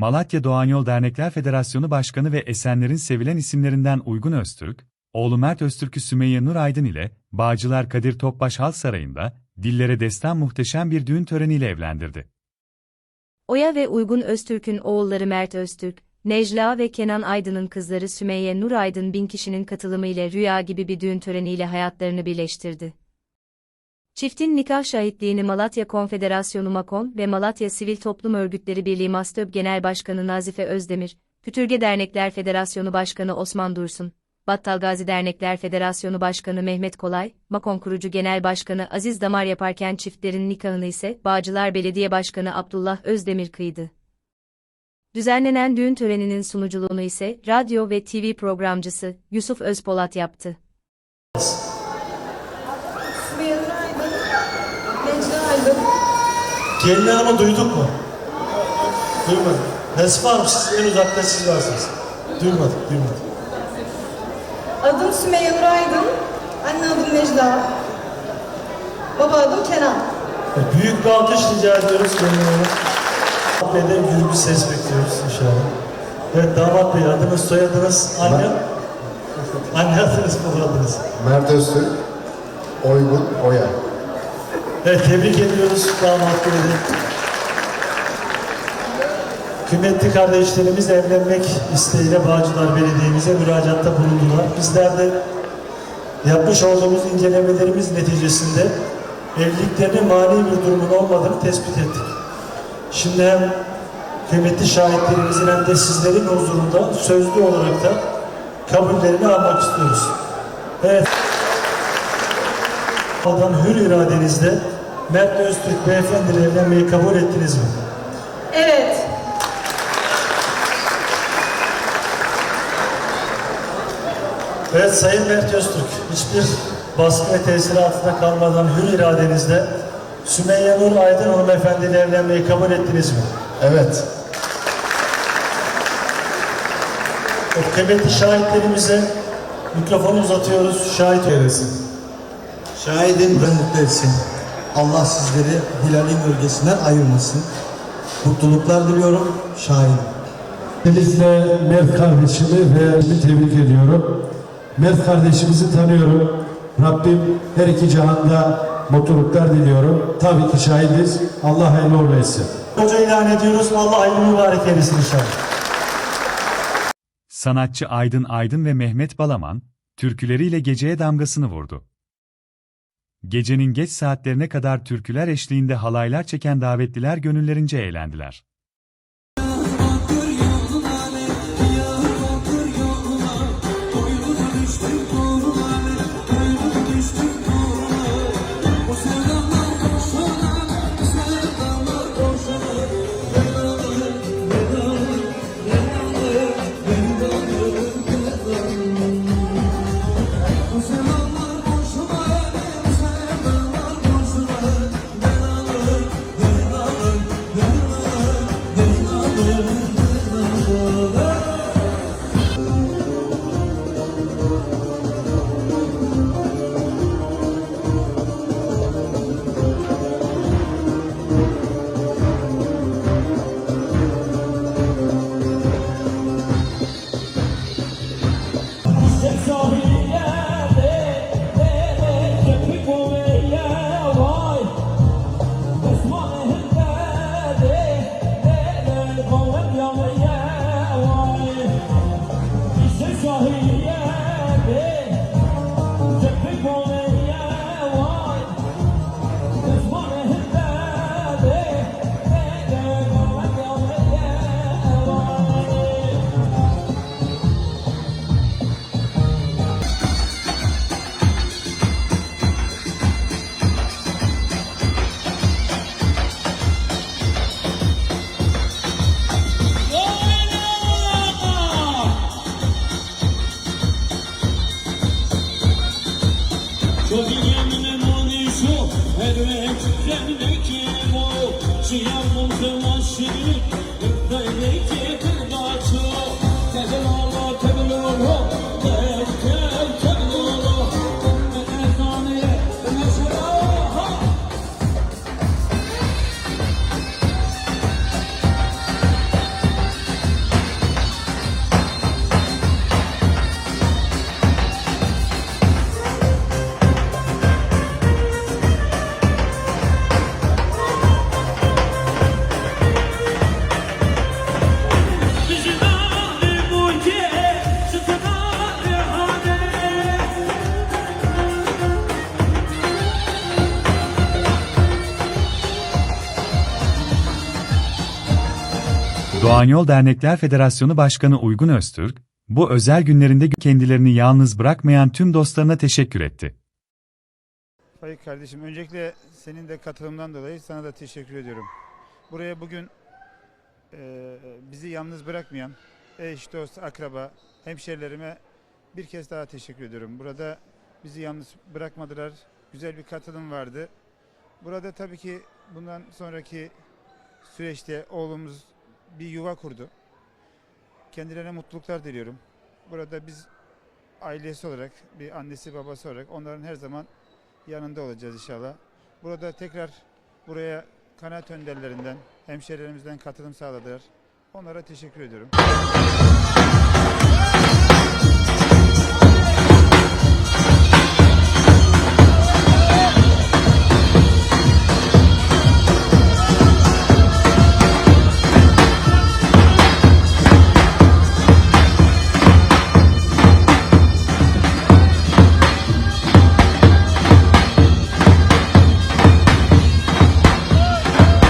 Malatya Doğanyol Dernekler Federasyonu Başkanı ve Esenler'in sevilen isimlerinden Uygun Öztürk, oğlu Mert Öztürk'ü Sümeyye Nur Aydın ile Bağcılar Kadir Topbaş Halk Sarayı'nda dillere destan muhteşem bir düğün töreniyle evlendirdi. Oya ve Uygun Öztürk'ün oğulları Mert Öztürk, Necla ve Kenan Aydın'ın kızları Sümeyye Nur Aydın bin kişinin katılımıyla rüya gibi bir düğün töreniyle hayatlarını birleştirdi. Çiftin nikah şahitliğini Malatya Konfederasyonu Makon ve Malatya Sivil Toplum Örgütleri Birliği MASTÖB Genel Başkanı Nazife Özdemir, Pütürge Dernekler Federasyonu Başkanı Osman Dursun, Battalgazi Dernekler Federasyonu Başkanı Mehmet Kolay, Makon Kurucu Genel Başkanı Aziz Damar yaparken çiftlerin nikahını ise Bağcılar Belediye Başkanı Abdullah Özdemir kıydı. Düzenlenen düğün töreninin sunuculuğunu ise radyo ve TV programcısı Yusuf Özpolat yaptı. Sümeyye Aydın, Necla Aydın. Gelin hanımı duyduk mu? Duymadık. Nasip Hanım siz en uzakta siz varsınız. Duymadık, duymadık. Adım Sümeyye Nur Aydın, anne adım Necla. Baba adım Kenan. E, Büyük bir alkış rica ediyoruz hanımı. Damat Bey'den gür bir ses bekliyoruz inşallah. Evet damat bey adınız soyadınız anne. Anne adınız baba adınız. Mert Öztürk, Oygun Oya. Evet tebrik ediyoruz damat de. Kıymetli kardeşlerimiz evlenmek isteğiyle Bağcılar Belediye'mize müracaatta bulundular. Bizler de yapmış olduğumuz incelemelerimiz neticesinde evliliklerinin mani bir durumun olmadığını tespit ettik. Şimdi hem kıymetli şahitlerimizin hem de sizlerin huzurunda sözlü olarak da kabullerini almak istiyoruz. Evet. Adam hür iradenizle Mert Öztürk beyefendi ile evlenmeyi kabul ettiniz mi? Evet, Evet Sayın Mert Öztürk, hiçbir baskı ve tesir altında kalmadan hür iradenizle Sümeyye Nur Aydın hanımefendi ile evlenmeyi kabul ettiniz mi? Evet, O kıymetli şahitlerimize mikrofonu uzatıyoruz. Şahit eylesin. Şahidin ben mutlu etsin. Allah sizleri Hilal'in bölgesinden ayırmasın. Mutluluklar diliyorum. Şahin. Öncelikle Mert kardeşimi ve bir tebrik ediyorum. Mert kardeşimizi tanıyorum. Rabbim her iki cihanda mutluluklar diliyorum. Tabii ki şahidiz. Allah hayırlı uğurlu etsin. Hoca ilan ediyoruz. Allah hayırlı mübarek eylesin inşallah. Sanatçı Aydın Aydın ve Mehmet Balaman, türküleriyle geceye damgasını vurdu. Gecenin geç saatlerine kadar türküler eşliğinde halaylar çeken davetliler gönüllerince eğlendiler. 어, sevdiklerim İspanyol Dernekler Federasyonu Başkanı Uygun Öztürk, bu özel günlerinde kendilerini yalnız bırakmayan tüm dostlarına teşekkür etti. Faik kardeşim öncelikle senin de katılımdan dolayı sana da teşekkür ediyorum. Buraya bugün e, bizi yalnız bırakmayan eş, dost, akraba, hemşerilerime bir kez daha teşekkür ediyorum. Burada bizi yalnız bırakmadılar. Güzel bir katılım vardı. Burada tabii ki bundan sonraki süreçte oğlumuz bir yuva kurdu. Kendilerine mutluluklar diliyorum. Burada biz ailesi olarak, bir annesi babası olarak onların her zaman yanında olacağız inşallah. Burada tekrar buraya kanaat önderlerinden, hemşehrilerimizden katılım sağladılar. Onlara teşekkür ediyorum.